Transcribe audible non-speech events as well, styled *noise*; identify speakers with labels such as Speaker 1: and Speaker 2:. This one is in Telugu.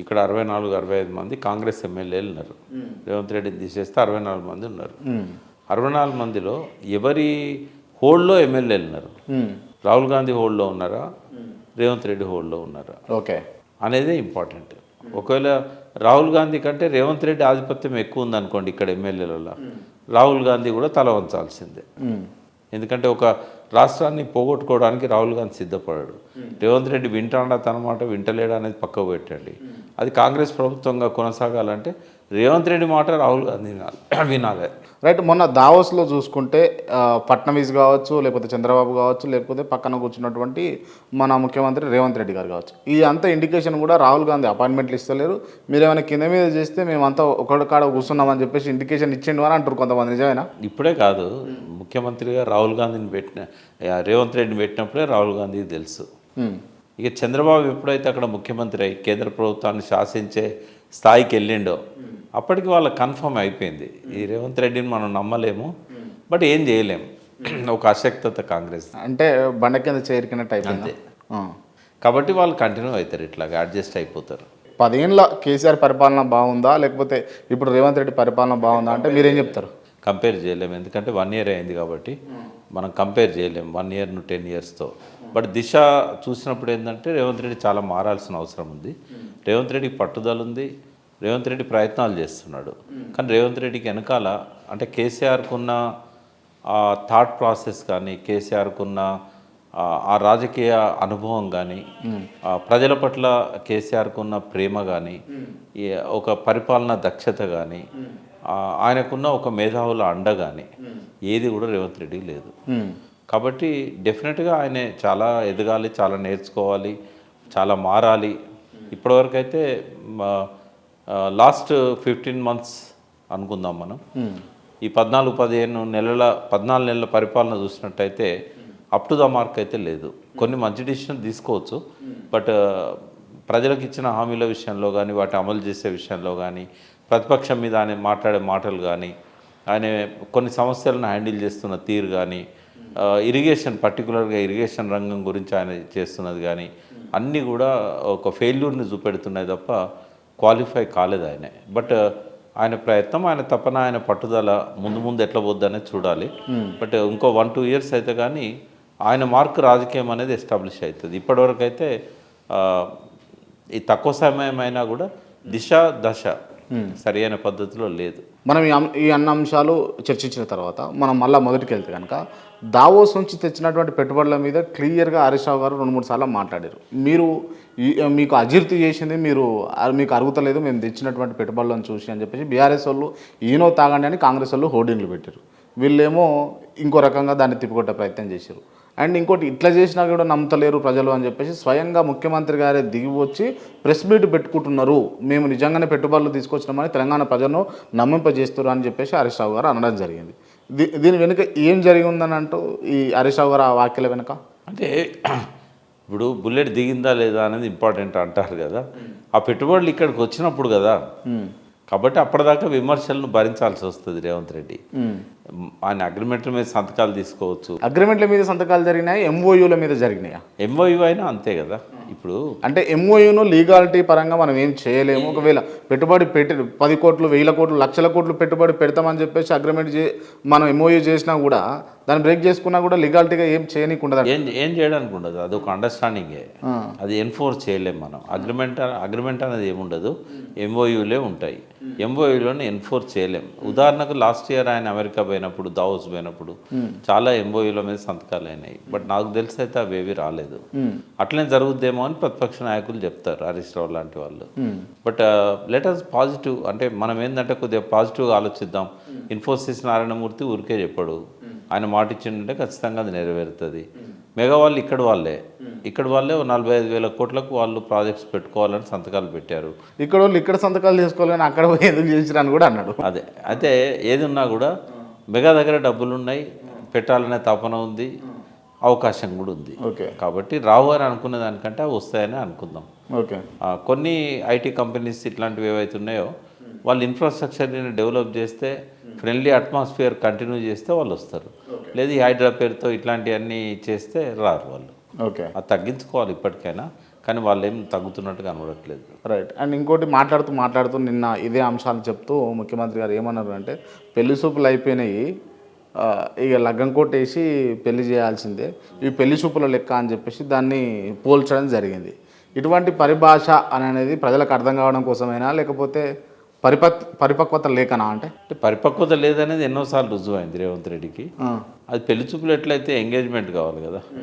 Speaker 1: ఇక్కడ అరవై నాలుగు అరవై ఐదు మంది కాంగ్రెస్ ఎమ్మెల్యేలు ఉన్నారు. రేవంత్ రెడ్డిని తీసేస్తే అరవై నాలుగు మంది ఉన్నారు. అరవై నాలుగు మందిలో ఎవరి హోల్డ్లో ఎమ్మెల్యేలు ఉన్నారు? రాహుల్ గాంధీ హోల్డ్లో ఉన్నారా? రేవంత్ రెడ్డి హోల్డ్లో ఉన్నారా?
Speaker 2: ఓకే.
Speaker 1: అనేదే ఇంపార్టెంట్. ఒకవేళ రాహుల్ గాంధీ కంటే రేవంత్ రెడ్డి ఆధిపత్యం ఎక్కువ ఉందనుకోండి ఇక్కడ ఎమ్మెల్యేలలో రాహుల్ గాంధీ కూడా తల వంచాల్సిందే. ఎందుకంటే ఒక రాష్ట్రాన్ని పోగొట్టుకోవడానికి రాహుల్ గాంధీ సిద్ధపడాడు. రేవంత్ రెడ్డి వింటాడా తన మాట వింటలేడా అనేది పక్కకు పెట్టండి. అది కాంగ్రెస్ ప్రభుత్వంగా కొనసాగాలంటే రేవంత్ రెడ్డి మాట రాహుల్ గాంధీ వినాలి.
Speaker 2: రైట్ మొన్న దావోస్లో చూసుకుంటే ఆ, ఫడ్నవీస్ కావచ్చు లేకపోతే చంద్రబాబు కావచ్చు లేకపోతే పక్కన కూర్చున్నటువంటి మన ముఖ్యమంత్రి రేవంత్ రెడ్డి గారు కావచ్చు. ఈ అంత ఇండికేషన్ కూడా రాహుల్ గాంధీ అపాయింట్మెంట్లు ఇస్తలేరు. మీరు ఏమైనా కింద మీద చేస్తే మేమంతా ఒకటి కాడ కూర్చున్నామని చెప్పేసి ఇండికేషన్ ఇచ్చిండు అని అంటారు కొంతమంది. నిజమేనా?
Speaker 1: ఇప్పుడే కాదు. ముఖ్యమంత్రిగా రాహుల్ గాంధీని పెట్టిన రేవంత్ రెడ్డిని పెట్టినప్పుడే రాహుల్ గాంధీకి తెలుసు. ఇక చంద్రబాబు ఎప్పుడైతే అక్కడ ముఖ్యమంత్రి అయి కేంద్ర ప్రభుత్వాన్ని శాసించే స్థాయికి వెళ్ళిండో అప్పటికి వాళ్ళకి కన్ఫర్మ్ అయిపోయింది. ఈ రేవంత్ రెడ్డిని మనం నమ్మలేము బట్ ఏం చేయలేము. ఒక అశక్తత కాంగ్రెస్.
Speaker 2: అంటే బండ కింద చేరికినట్టు అయిపోయింది.
Speaker 1: కాబట్టి వాళ్ళు కంటిన్యూ అవుతారు ఇట్లాగా అడ్జస్ట్ అయిపోతారు.
Speaker 2: పదేళ్ళ కేసీఆర్ పరిపాలన బాగుందా? లేకపోతే ఇప్పుడు రేవంత్ రెడ్డి పరిపాలన బాగుందా? అంటే మీరేం చెప్తారు?
Speaker 1: కంపేర్ చేయలేము. ఎందుకంటే వన్ ఇయర్ అయింది కాబట్టి మనం కంపేర్ చేయలేము. వన్ ఇయర్ను టెన్ ఇయర్స్తో బట్ దిశ చూసినప్పుడు ఏంటంటే రేవంత్ రెడ్డి చాలా మారాల్సిన అవసరం ఉంది. రేవంత్ రెడ్డికి పట్టుదల ఉంది. రేవంత్ రెడ్డి ప్రయత్నాలు చేస్తున్నాడు. కానీ రేవంత్ రెడ్డికి వెనకాల అంటే కేసీఆర్కు ఉన్న ఆ థాట్ ప్రాసెస్ కానీ కేసీఆర్కు ఉన్న ఆ రాజకీయ అనుభవం కానీ ప్రజల పట్ల కేసీఆర్కు ఉన్న ప్రేమ కానీ ఒక పరిపాలన దక్షత కానీ ఆయనకున్న ఒక మేధావుల అండ కానీ ఏది కూడా రేవంత్ రెడ్డికి లేదు. కాబట్టి డెఫినెట్గా ఆయన చాలా ఎదగాలి చాలా నేర్చుకోవాలి చాలా మారాలి. ఇప్పటివరకు అయితే లాస్ట్ ఫిఫ్టీన్ మంత్స్ అనుకుందాం మనం. ఈ పద్నాలుగు పదిహేను నెలల పద్నాలుగు నెలల పరిపాలన చూసినట్టయితే అప్ టు ద మార్క్ అయితే లేదు. కొన్ని మంచి డిసిషన్ తీసుకోవచ్చు. బట్ ప్రజలకు ఇచ్చిన హామీల విషయంలో కానీ వాటి అమలు చేసే విషయంలో కానీ ప్రతిపక్షం మీద ఆయన మాట్లాడే మాటలు కానీ ఆయన కొన్ని సమస్యలను హ్యాండిల్ చేస్తున్న తీరు కానీ ఇరిగేషన్ పర్టికులర్గా ఇరిగేషన్ రంగం గురించి ఆయన చేస్తున్నది కానీ అన్నీ కూడా ఒక ఫెయిల్యూర్ని చూపెడుతున్నాయి తప్ప క్వాలిఫై కాలేదు ఆయన. బట్ ఆయన ప్రయత్నం ఆయన తపన ఆయన పట్టుదల ముందు ముందు ఎట్లా పోద్ది అనేది చూడాలి బట్ ఇంకో వన్ టూ ఇయర్స్ అయితే కానీ ఆయన మార్క్ రాజకీయం అనేది ఎస్టాబ్లిష్ అవుతుంది. ఇప్పటివరకు అయితే ఆ, ఈ తక్కువ సమయం అయినా కూడా దిశ దశ సరి అయిన పద్ధతిలో లేదు.
Speaker 2: మనం ఈ అన్న అంశాలు చర్చించిన తర్వాత మనం మళ్ళీ మొదటికి వెళ్తే కనుక దావోస్ నుంచి తెచ్చినటువంటి పెట్టుబడుల మీద క్లియర్గా హరీష్ రావు గారు రెండు మూడు సార్లు మాట్లాడారు. మీరు మీకు అజీర్తి చేసింది మీరు మీకు అరుగుతలేదు మేము తెచ్చినటువంటి పెట్టుబడులను చూసి అని చెప్పేసి బీఆర్ఎస్ వాళ్ళు ఈనో తాగండి అని కాంగ్రెస్ వాళ్ళు హోర్డింగ్లు పెట్టారు. వీళ్ళేమో ఇంకో రకంగా దాన్ని తిప్పికొట్టే ప్రయత్నం చేశారు. అండ్ ఇంకోటి ఇట్లా చేసినా కూడా నమ్మతలేరు ప్రజలు అని చెప్పేసి స్వయంగా ముఖ్యమంత్రి గారే దిగి వచ్చి ప్రెస్ మీట్ పెట్టుకుంటున్నారు. మేము నిజంగానే పెట్టుబడులు తీసుకొచ్చినామని తెలంగాణ ప్రజలను నమ్మింపజేస్తారు అని చెప్పేసి హరీష్ రావు గారు అనడం జరిగింది. దీ దీని వెనుక ఏం జరిగి ఉందని అంటూ ఈ హరీష్ రావు గారు ఆ వ్యాఖ్యల వెనుక?
Speaker 1: అంటే *clears throat* ఇప్పుడు బుల్లెట్ దిగిందా లేదా అనేది ఇంపార్టెంట్ అంటారు కదా. ఆ పెట్టుబడులు ఇక్కడికి వచ్చినప్పుడు కదా. కాబట్టి అప్పటిదాకా విమర్శలను భరించాల్సి వస్తుంది రేవంత్ రెడ్డి. ఆయన అగ్రిమెంట్ల మీద సంతకాలు తీసుకోవచ్చు.
Speaker 2: అగ్రిమెంట్ల మీద సంతకాలు జరిగినాయి? ఎంఓయూల మీద జరిగినాయా?
Speaker 1: ఎంఓయూ అయినా అంతే కదా. ఇప్పుడు
Speaker 2: అంటే ఎంఓయూను లీగాలిటీ పరంగా మనం ఏం చేయలేము. ఒకవేళ పెట్టుబడి పెట్టి పది కోట్లు వేల కోట్లు లక్షల కోట్లు పెట్టుబడి పెడతామని చెప్పేసి అగ్రిమెంట్ చే మనం ఎంఓయూ చేసినా కూడా దాన్ని బ్రేక్ చేసుకున్నా కూడా లీగాలిటీగా ఏం చేయనీకుండదు
Speaker 1: ఏం ఏం చేయడానికి ఉండదు అది ఒక అండర్స్టాండింగే అది ఎన్ఫోర్స్ చేయలేం మనం. అగ్రిమెంట్ అగ్రిమెంట్ అనేది ఏముండదు. ఎంఓయూలే ఉంటాయి. ఎంఓయూలోనే ఎన్ఫోర్స్ చేయలేం. ఉదాహరణకు లాస్ట్ ఇయర్ ఆయన అమెరికా పోయినప్పుడు దావోస్ పోయినప్పుడు చాలా ఎంఓయూల మీద సంతకాలు అయినాయి. బట్ నాకు తెలిసి అయితే అవి ఏవి రాలేదు. అట్లనే జరుగుద్దేమో అని ప్రతిపక్ష నాయకులు చెప్తారు హరీష్ రావు లాంటి వాళ్ళు. బట్ లెటర్స్ పాజిటివ్ అంటే మనం ఏంటంటే కొద్దిగా పాజిటివ్గా ఆలోచిద్దాం. ఇన్ఫోసిస్ నారాయణమూర్తి ఊరికే చెప్పాడు. ఆయన మాట ఇచ్చిందంటే ఖచ్చితంగా అది నెరవేరుతుంది. మెగా వాళ్ళు ఇక్కడ వాళ్ళే. ఇక్కడ వాళ్ళే నలభై ఐదు వేల కోట్లకు వాళ్ళు ప్రాజెక్ట్స్ పెట్టుకోవాలని సంతకాలు పెట్టారు.
Speaker 2: ఇక్కడ వాళ్ళు ఇక్కడ సంతకాలు చేసుకోవాలని అక్కడ ఎందుకు చేసిరని కూడా అన్నాడు.
Speaker 1: అదే అయితే ఏది ఉన్నా కూడా మెగా దగ్గర డబ్బులు ఉన్నాయి పెట్టాలనే తపన ఉంది అవకాశం కూడా ఉంది.
Speaker 2: ఓకే.
Speaker 1: కాబట్టి రావు అని అనుకునే దానికంటే అవి వస్తాయని అనుకుందాం.
Speaker 2: ఓకే.
Speaker 1: కొన్ని ఐటీ కంపెనీస్ ఇట్లాంటివి ఏవైతే ఉన్నాయో వాళ్ళు ఇన్ఫ్రాస్ట్రక్చర్ని డెవలప్ చేస్తే ఫ్రెండ్లీ అట్మాస్ఫియర్ కంటిన్యూ చేస్తే వాళ్ళు వస్తారు. లేదు ఈ హైడ్రా పేరుతో ఇట్లాంటివన్నీ చేస్తే రారు వాళ్ళు.
Speaker 2: ఓకే.
Speaker 1: అది తగ్గించుకోవాలి ఇప్పటికైనా కానీ వాళ్ళు ఏం తగ్గుతున్నట్టు కనబడట్లేదు.
Speaker 2: రైట్ అండ్ ఇంకోటి మాట్లాడుతూ మాట్లాడుతూ నిన్న ఇదే అంశాలు చెప్తూ ముఖ్యమంత్రి గారు ఏమన్నారు అంటే పెళ్ళి చూపులు అయిపోయినాయి ఆ, ఇక లగ్గం కొట్టేసి పెళ్ళి చేయాల్సిందే ఈ పెళ్ళి చూపుల లెక్క అని చెప్పేసి దాన్ని పోల్చడం జరిగింది. ఇటువంటి పరిభాష అని అనేది ప్రజలకు అర్థం కావడం కోసమైనా లేకపోతే పరిపక్ పరిపక్వత లేకనా అంటే?
Speaker 1: అంటే పరిపక్వత లేదనేది ఎన్నోసార్లు రుజువు అయింది రేవంత్ రెడ్డికి.
Speaker 2: ఆ,
Speaker 1: అది పెళ్ళి చూపులు ఎట్లయితే ఎంగేజ్మెంట్ కావాలి కదా.